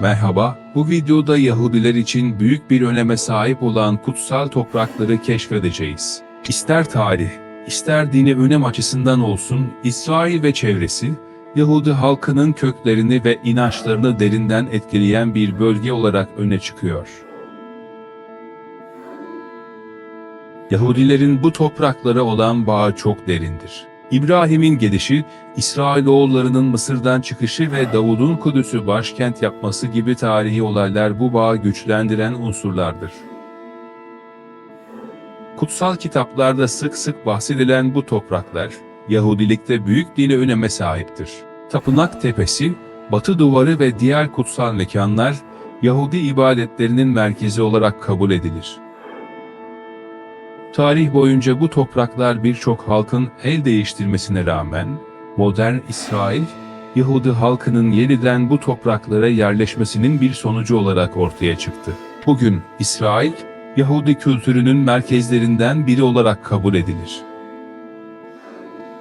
Merhaba, bu videoda Yahudiler için büyük bir öneme sahip olan kutsal toprakları keşfedeceğiz. İster tarih, ister dini önem açısından olsun, İsrail ve çevresi, Yahudi halkının köklerini ve inançlarını derinden etkileyen bir bölge olarak öne çıkıyor. Yahudilerin bu topraklara olan bağı çok derindir. İbrahim'in gelişi, İsrailoğullarının Mısır'dan çıkışı ve Davud'un Kudüs'ü başkent yapması gibi tarihi olaylar bu bağı güçlendiren unsurlardır. Kutsal kitaplarda sık sık bahsedilen bu topraklar, Yahudilikte büyük dini öneme sahiptir. Tapınak Tepesi, Batı Duvarı ve diğer kutsal mekanlar, Yahudi ibadetlerinin merkezi olarak kabul edilir. Tarih boyunca bu topraklar birçok halkın el değiştirmesine rağmen, modern İsrail, Yahudi halkının yeniden bu topraklara yerleşmesinin bir sonucu olarak ortaya çıktı. Bugün İsrail, Yahudi kültürünün merkezlerinden biri olarak kabul edilir.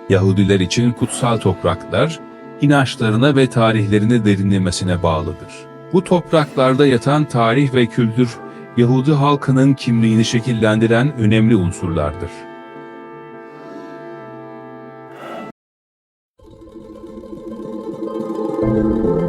Yahudiler için kutsal topraklar, inançlarına ve tarihlerine derinlemesine bağlıdır. Bu topraklarda yatan tarih ve kültür, Yahudi halkının kimliğini şekillendiren önemli unsurlardır. Müzik